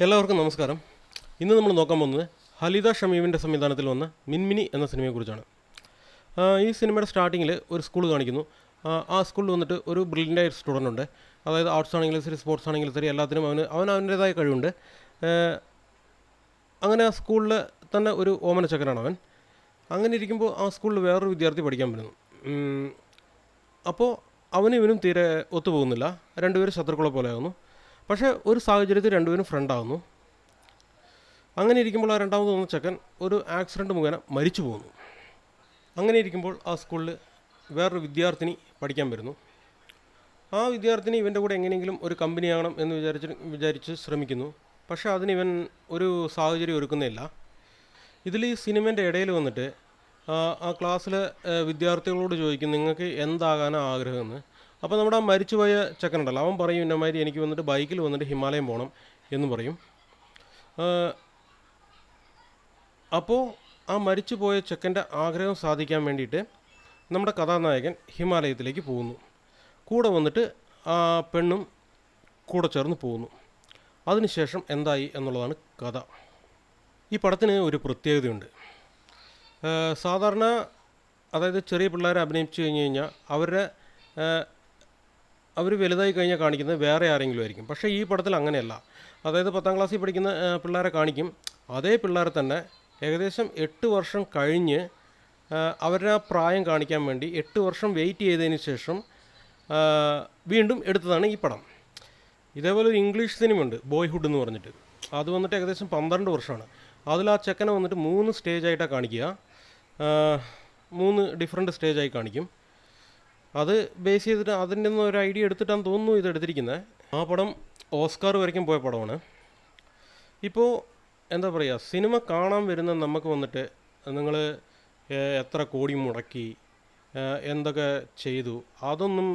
എല്ലാവർക്കും നമസ്കാരം. ഇന്ന് നമ്മൾ നോക്കാൻ പോകുന്നത് ഹലിത ഷമീമിന്റെ സംവിധാനത്തിൽ വന്ന മിൻമിനി എന്ന സിനിമയെക്കുറിച്ചാണ്. ഈ സിനിമയുടെ സ്റ്റാർട്ടിങ്ങിൽ ഒരു സ്കൂൾ കാണിക്കുന്നു. ആ, സ്കൂളിൽ വന്നിട്ട് ഒരു ബ്രില്യന്റായ സ്റ്റുഡന്റ് ഉണ്ട്. അതായത് ആർട്സ് ആണെങ്കിലും ശരി സ്പോർട്സ് ആണെങ്കിലും ശരി എല്ലാത്തിനും അവന് അവൻ അവന്റേതായ കഴിവുണ്ട്. അങ്ങനെ ആ സ്കൂളിൽ തന്നെ ഒരു ഓമന അവൻ അങ്ങനെ ഇരിക്കുമ്പോൾ ആ സ്കൂളിൽ വേറൊരു വിദ്യാർത്ഥി പഠിക്കാൻ വരുന്നു. അപ്പോൾ അവനും ഇവനും തീരെ ഒത്തുപോകുന്നില്ല. രണ്ടുപേരും ശത്രുക്കളെ പോലെ ആകുന്നു പക്ഷേ ഒരു സാഹചര്യത്തിൽ രണ്ടുപേരും ഫ്രണ്ടാകുന്നു അങ്ങനെ ഇരിക്കുമ്പോൾ ആ രണ്ടാമത് തോന്നുന്ന ചെക്കൻ ഒരു ആക്സിഡന്റ് മുഖേന മരിച്ചു പോകുന്നു അങ്ങനെ ഇരിക്കുമ്പോൾ ആ സ്കൂളിൽ വേറൊരു വിദ്യാർത്ഥിനി പഠിക്കാൻ വരുന്നു. ആ വിദ്യാർത്ഥിനി ഇവന്റെ കൂടെ എങ്ങനെയെങ്കിലും ഒരു കമ്പനിയാകണം എന്ന് വിചാരിച്ച് വിചാരിച്ച് ശ്രമിക്കുന്നു. പക്ഷേ അതിന് ഇവൻ ഒരു സാഹചര്യം ഒരുക്കുന്നില്ല. ഇതിൽ ഈ സിനിമേന്റെ ഇടയിൽ വന്നിട്ട് ആ ക്ലാസ്സിലെ വിദ്യാർത്ഥികളോട് ചോദിക്കും നിങ്ങൾക്ക് എന്താകാനാണ് ആഗ്രഹമെന്ന് അപ്പോൾ നമ്മുടെ മരിച്ചുപോയ ചെക്കനുണ്ടല്ലോ. അവൻ പറയും ഇന്നമാതിരി എനിക്ക് വന്നിട്ട് ബൈക്കിൽ വന്നിട്ട് ഹിമാലയം പോകണം എന്ന് പറയും. അപ്പോൾ ആ മരിച്ചുപോയ ചെക്കന്റെ ആഗ്രഹം സാധിക്കാൻ വേണ്ടിയിട്ട് നമ്മുടെ കഥാനായകൻ ഹിമാലയത്തിലേക്ക് പോകുന്നു. കൂടെ വന്നിട്ട് ആ പെണ്ണും കൂടെ ചേർന്ന് പോകുന്നു. അതിനുശേഷം എന്തായി എന്നുള്ളതാണ് കഥ. ഈ പടത്തിന് ഒരു പ്രത്യേകതയുണ്ട്. സാധാരണ അതായത് ചെറിയ പിള്ളേരെ അഭിനയിച്ചു കഴിഞ്ഞ് കഴിഞ്ഞാൽ അവരുടെ അവർ വലുതായി കഴിഞ്ഞാൽ കാണിക്കുന്നത് വേറെ ആരെങ്കിലും ആയിരിക്കും. പക്ഷേ ഈ പടത്തിൽ അങ്ങനെയല്ല. അതായത് പത്താം ക്ലാസ്സിൽ പഠിക്കുന്ന പിള്ളേരെ കാണിക്കും. അതേ പിള്ളേരെ തന്നെ ഏകദേശം എട്ട് വർഷം കഴിഞ്ഞ് അവരുടെ ആ പ്രായം കാണിക്കാൻ വേണ്ടി എട്ട് വർഷം വെയിറ്റ് ചെയ്തതിന് ശേഷം വീണ്ടും എടുത്തതാണ് ഈ പടം. ഇതേപോലെ ഒരു ഇംഗ്ലീഷ് സിനിമ ഉണ്ട് ബോയ്ഹുഡ് എന്ന് പറഞ്ഞിട്ട്. അത് വന്നിട്ട് ഏകദേശം പന്ത്രണ്ട് വർഷമാണ്. അതിൽ ആ ചെക്കനെ വന്നിട്ട് മൂന്ന് സ്റ്റേജായിട്ടാണ് കാണിക്കുക. മൂന്ന് ഡിഫറെന്റ് സ്റ്റേജായി കാണിക്കും. അത് ബേസ് ചെയ്തിട്ട് അതിന്റെ ഒന്നും ഒരു ഐഡിയ എടുത്തിട്ടാണ് തോന്നുന്നു ഇത് എടുത്തിരിക്കുന്നത് ആ പടം ഓസ്കാർ വരയ്ക്കും പോയ പടമാണ്. ഇപ്പോൾ എന്താ പറയുക സിനിമ കാണാൻ വരുന്ന നമുക്ക് വന്നിട്ട് നിങ്ങൾ എത്ര കോടി മുടക്കി എന്തൊക്കെ ചെയ്തു അതൊന്നും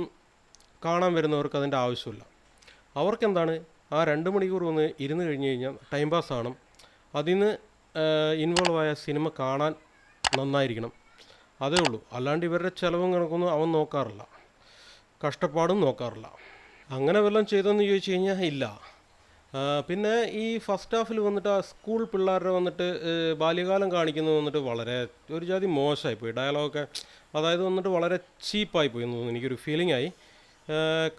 കാണാൻ വരുന്നവർക്ക് അതിന്റെ ആവശ്യമില്ല. അവർക്കെന്താണ് ആ രണ്ട് മണിക്കൂർ വന്ന് ഇരുന്ന് കഴിഞ്ഞ് കഴിഞ്ഞാൽ ടൈം പാസ് ആണ് അതിൽ നിന്ന് ഇൻവോൾവ് ആയ സിനിമ കാണാൻ നന്നായിരിക്കണം. അതേ ഉള്ളൂ. അല്ലാണ്ട് ഇവരുടെ ചിലവും കണക്കൊന്നും അവൻ നോക്കാറില്ല. കഷ്ടപ്പാടും നോക്കാറില്ല. അങ്ങനെ വല്ലതും ചെയ്തെന്ന് ചോദിച്ചു കഴിഞ്ഞാൽ ഇല്ല. പിന്നെ ഈ ഫസ്റ്റ് ഹാഫിൽ വന്നിട്ട് ആ സ്കൂൾ പിള്ളേരുടെ വന്നിട്ട് ബാല്യകാലം കാണിക്കുന്നത് വന്നിട്ട് വളരെ ഒരു ജാതി മോശമായിപ്പോയി ഡയലോഗൊക്കെ അതായത് വന്നിട്ട് വളരെ ചീപ്പായി പോയി എന്ന് തോന്നുന്നു. എനിക്കൊരു ഫീലിംഗ് ആയി.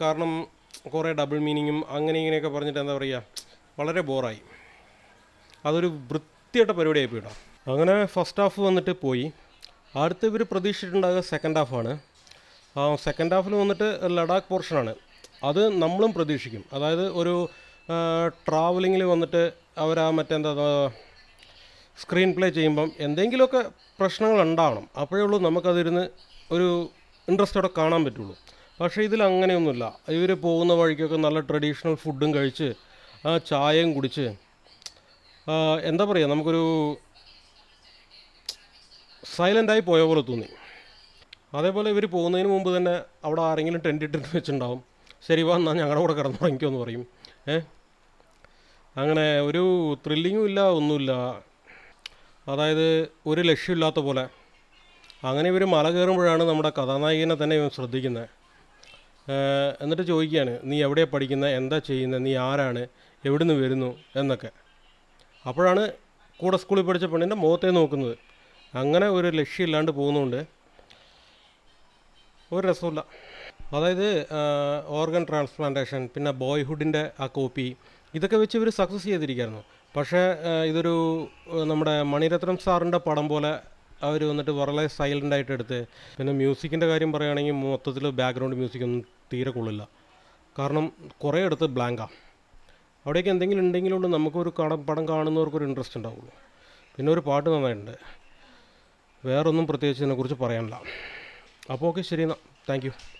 കാരണം കുറേ ഡബിൾ മീനിങ്ങും അങ്ങനെ ഇങ്ങനെയൊക്കെ പറഞ്ഞിട്ട് എന്താ പറയുക വളരെ ബോറായി. അതൊരു വൃത്തിയായിട്ട പരിപാടിയായി പോയിട്ടോ അങ്ങനെ ഫസ്റ്റ് ഹാഫ് വന്നിട്ട് പോയി. അടുത്ത് ഇവർ പ്രതീക്ഷിച്ചിട്ടുണ്ടാകുക സെക്കൻഡ് ഹാഫാണ് സെക്കൻഡ് ഹാഫിൽ വന്നിട്ട് ലഡാക്ക് പോർഷനാണ് അത് നമ്മളും പ്രതീക്ഷിക്കും. അതായത് ഒരു ട്രാവലിങ്ങിൽ വന്നിട്ട് അവർ ആ മറ്റെന്താ സ്ക്രീൻ പ്ലേ ചെയ്യുമ്പം എന്തെങ്കിലുമൊക്കെ പ്രശ്നങ്ങൾ ഉണ്ടാവണം. അപ്പോഴേ ഉള്ളൂ നമുക്കതിരുന്ന് ഒരു ഇൻട്രസ്റ്റോടെ കാണാൻ പറ്റുള്ളൂ. പക്ഷേ ഇതിൽ അങ്ങനെയൊന്നുമില്ല. ഇവർ പോകുന്ന വഴിക്കൊക്കെ നല്ല ട്രഡീഷണൽ ഫുഡും കഴിച്ച് ചായയും കുടിച്ച് എന്താ പറയുക നമുക്കൊരു സൈലന്റായി പോയ പോലെ തോന്നി. അതേപോലെ ഇവർ പോകുന്നതിന് മുമ്പ് തന്നെ അവിടെ ആരെങ്കിലും ടെന്റ് ഇട്ടിട്ട് വെച്ചിട്ടുണ്ടാവും. ശരി വാ എന്നാൽ ഞങ്ങളുടെ കൂടെ കിടന്നുറങ്ങിക്കോ എന്ന് പറയും. ഏ? അങ്ങനെ ഒരു ത്രില്ലിങ്ങും ഇല്ല ഒന്നുമില്ല അതായത് ഒരു ലക്ഷ്യമില്ലാത്ത പോലെ. അങ്ങനെ ഇവർ മല കയറുമ്പോഴാണ് നമ്മുടെ കഥാനായികനെ തന്നെ ഇവൻ ശ്രദ്ധിക്കുന്നത് എന്നിട്ട് ചോദിക്കുകയാണ് നീ എവിടെയാണ് പഠിക്കുന്നത് എന്താ ചെയ്യുന്നത് നീ ആരാണ്? എവിടുന്ന് വരുന്നു? എന്നൊക്കെ. അപ്പോഴാണ് കൂടെ സ്കൂളിൽ പഠിച്ച പെണ്ണിന്റെ മുഖത്തെ നോക്കുന്നത്. അങ്ങനെ ഒരു ലക്ഷ്യമില്ലാണ്ട് പോകുന്നതുകൊണ്ട് ഒരു രസമില്ല അതായത് ഓർഗൻ ട്രാൻസ്പ്ലാന്റേഷൻ പിന്നെ ബോയ്ഹുഡിന്റെ ആ കോപ്പി ഇതൊക്കെ വെച്ച് ഇവർ സക്സസ് ചെയ്തിരിക്കുകയായിരുന്നു പക്ഷേ ഇതൊരു നമ്മുടെ മണിരത്നം സാറിന്റെ പടം പോലെ അവർ വന്നിട്ട് വളരെ സൈലന്റ് ആയിട്ട് എടുത്ത് പിന്നെ മ്യൂസിക്കിന്റെ കാര്യം പറയുകയാണെങ്കിൽ മൊത്തത്തിൽ ബാക്ക്ഗ്രൗണ്ട് മ്യൂസിക് ഒന്നും തീരെ കൊള്ളില്ല. കാരണം കുറേ എടുത്ത് ബ്ലാങ്കാണ് അവിടേക്ക് എന്തെങ്കിലും ഉണ്ടെങ്കിലും നമുക്കൊരു കട പടം കാണുന്നവർക്കൊരു ഇൻട്രസ്റ്റ് ഉണ്ടാവുള്ളൂ. പിന്നെ ഒരു പാട്ട് നന്നായിട്ടുണ്ട്. വേറൊന്നും പ്രത്യേകിച്ച് ഇതിനെക്കുറിച്ച് പറയാനില്ല. അപ്പോൾ ഓക്കെ ശരി എന്നാൽ. താങ്ക്